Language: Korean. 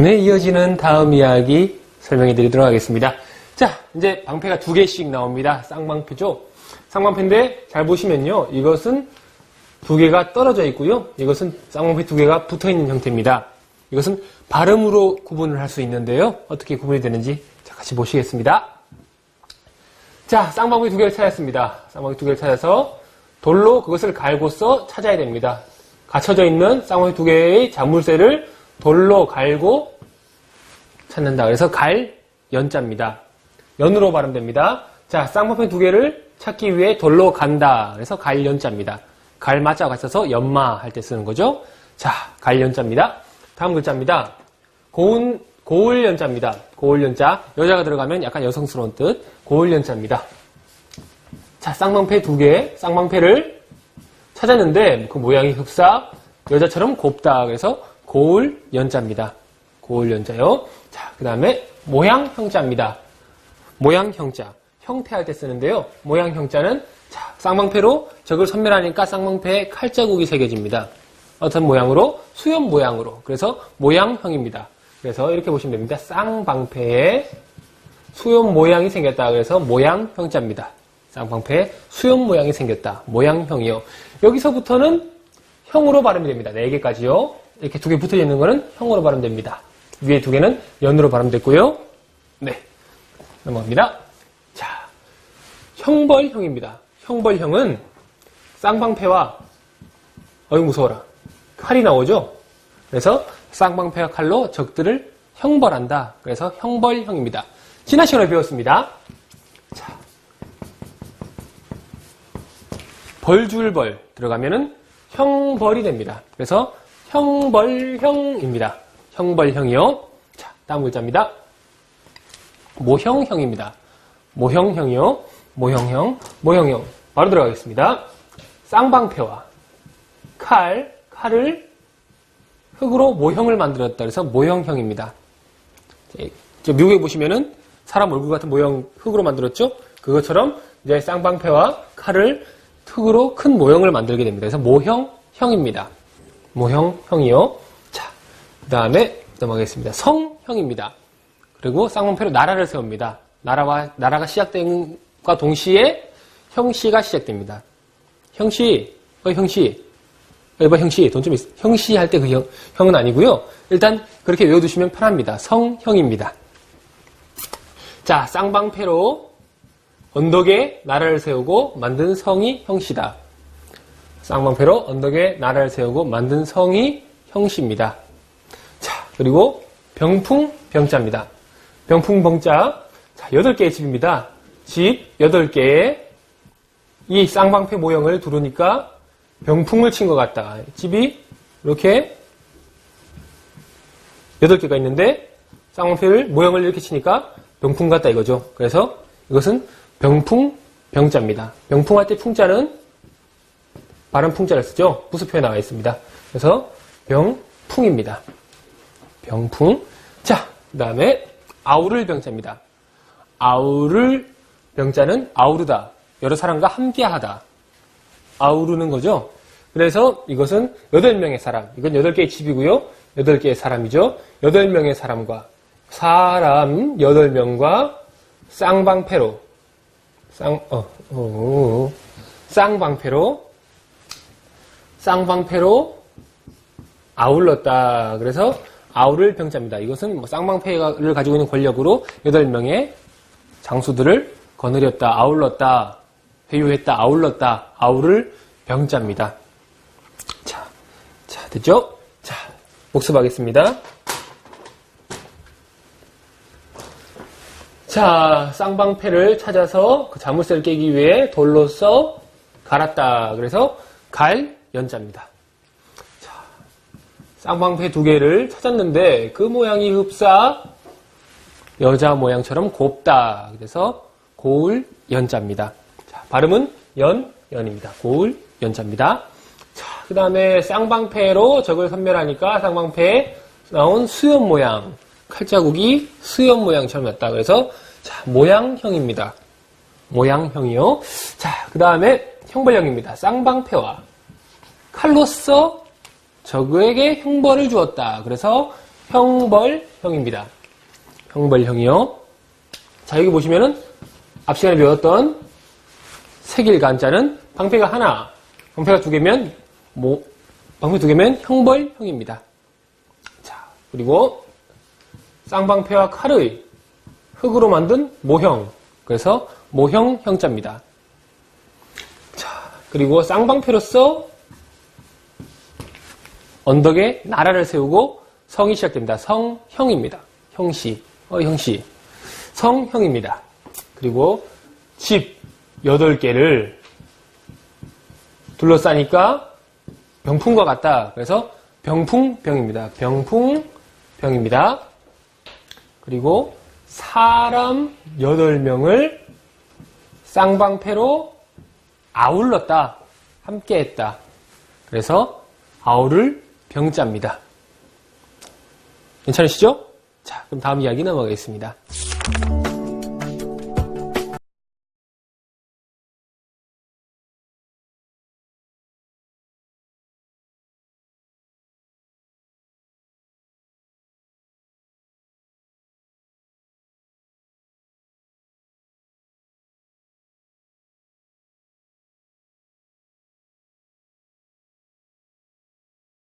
네, 이어지는 다음 이야기 설명해 드리도록 하겠습니다. 자, 이제 방패가 두 개씩 나옵니다. 쌍방패죠? 쌍방패인데 잘 보시면요. 이것은 두 개가 떨어져 있고요. 이것은 쌍방패 두 개가 붙어 있는 형태입니다. 이것은 발음으로 구분을 할 수 있는데요. 어떻게 구분이 되는지 자, 같이 보시겠습니다. 자, 쌍방패 두 개를 찾았습니다. 쌍방패 두 개를 찾아서 돌로 그것을 갈고서 찾아야 됩니다. 갇혀져 있는 쌍방패 두 개의 자물쇠를 돌로 갈고 찾는다. 그래서 갈, 연자입니다. 연으로 발음됩니다. 자, 쌍방패 두 개를 찾기 위해 돌로 간다. 그래서 갈, 연자입니다. 갈, 마자가 같아서 연마 할 때 쓰는 거죠. 자, 갈, 연자입니다. 다음 글자입니다. 고운, 고을 연자입니다. 고을 연자. 여자가 들어가면 약간 여성스러운 뜻. 고을 연자입니다. 자, 쌍방패 두 개, 쌍방패를 찾았는데 그 모양이 흡사 여자처럼 곱다. 그래서 고을 연자입니다. 고을 연자요. 자, 그 다음에 모양 형자입니다. 모양 형자. 형태할 때 쓰는데요. 모양 형자는 자, 쌍방패로 적을 선멸하니까 쌍방패에 칼자국이 새겨집니다. 어떤 모양으로? 수염 모양으로. 그래서 모양형입니다. 그래서 이렇게 보시면 됩니다. 쌍방패에 수염 모양이 생겼다. 그래서 모양 형자입니다. 쌍방패에 수염 모양이 생겼다. 모양형이요. 여기서부터는 형으로 발음이 됩니다. 네 개까지요. 이렇게 두 개 붙어 있는 거는 형으로 발음됩니다. 위에 두 개는 연으로 발음됐고요. 네. 넘어갑니다. 자, 형벌형입니다. 형벌형은 쌍방패와 어이 무서워라. 칼이 나오죠? 그래서 쌍방패와 칼로 적들을 형벌한다. 그래서 형벌형입니다. 지난 시간에 배웠습니다. 자, 벌줄벌 들어가면은 형벌이 됩니다. 그래서 형벌형입니다. 형벌형이요. 자, 다음 글자입니다. 모형형입니다. 모형형이요. 모형형, 모형형. 바로 들어가겠습니다. 쌍방패와 칼, 칼을 흙으로 모형을 만들었다. 그래서 모형형입니다. 저 미국에 보시면은 사람 얼굴 같은 모형 흙으로 만들었죠? 그것처럼 이제 쌍방패와 칼을 흙으로 큰 모형을 만들게 됩니다. 그래서 모형형입니다. 모형형이요. 자, 그 다음에 넘어가겠습니다. 성형입니다. 그리고 쌍방패로 나라를 세웁니다. 나라와, 나라가 시작된과 동시에 형씨가 시작됩니다. 형씨, 어, 형씨. 여봐, 형씨, 돈좀 있어. 형씨 할때 그 형, 형은 아니고요. 일단 그렇게 외워두시면 편합니다. 성형입니다. 자, 쌍방패로 언덕에 나라를 세우고 만든 성이 형씨다. 쌍방패로 언덕에 나라를 세우고 만든 성이 형씨입니다. 자, 그리고 병풍 병자입니다. 병풍 병자. 자, 8개의 집입니다. 집 8개에 이 쌍방패 모형을 두르니까 병풍을 친 것 같다. 집이 이렇게 8개가 있는데 쌍방패를 모형을 이렇게 치니까 병풍 같다 이거죠. 그래서 이것은 병풍 병자입니다. 병풍할 때 풍자는 발음 풍자를 쓰죠. 부수표에 나와 있습니다. 그래서 병풍입니다. 병풍. 자, 그 다음에 아우를 병자입니다. 아우를 병자는 아우르다. 여러 사람과 함께하다. 아우르는 거죠. 그래서 이것은 8명의 사람. 이건 8개의 집이고요. 8개의 사람이죠. 8명의 사람과 사람 8명과 쌍방패로 쌍, 어, 어, 쌍방패로 쌍방패로 아울렀다. 그래서 아우를 병자입니다. 이것은 뭐 쌍방패를 가지고 있는 권력으로 8명의 장수들을 거느렸다, 아울렀다, 회유했다, 아울렀다, 아우를 병자입니다. 자, 자, 됐죠? 자, 복습하겠습니다. 자, 쌍방패를 찾아서 그 자물쇠를 깨기 위해 돌로 써 갈았다. 그래서 갈 연자입니다. 자, 쌍방패 두 개를 찾았는데 그 모양이 흡사 여자 모양처럼 곱다. 그래서 고울 연자입니다. 자, 발음은 연, 연입니다. 고울 연자입니다. 자, 그 다음에 쌍방패로 적을 선멸하니까 쌍방패에 나온 수염 모양. 칼자국이 수염 모양처럼 났다. 그래서 자, 모양형입니다. 모양형이요. 자, 그 다음에 형벌형입니다. 쌍방패와 칼로써 적에게 형벌을 주었다. 그래서 형벌형입니다. 형벌형이요. 자, 여기 보시면은 앞 시간에 배웠던 색일 간자는 방패가 하나, 방패가 두 개면 뭐 방패 두 개면 형벌형입니다. 자, 그리고 쌍방패와 칼의 흙으로 만든 모형. 그래서 모형 형자입니다. 자, 그리고 쌍방패로서 언덕에 나라를 세우고 성이 시작됩니다. 성형입니다. 형시. 어, 형시. 성형입니다. 그리고 집 8개를 둘러싸니까 병풍과 같다. 그래서 병풍병입니다. 병풍병입니다. 그리고 사람 8명을 쌍방패로 아울렀다. 함께 했다. 그래서 아우를 병자입니다. 괜찮으시죠? 자, 그럼 다음 이야기 넘어가겠습니다.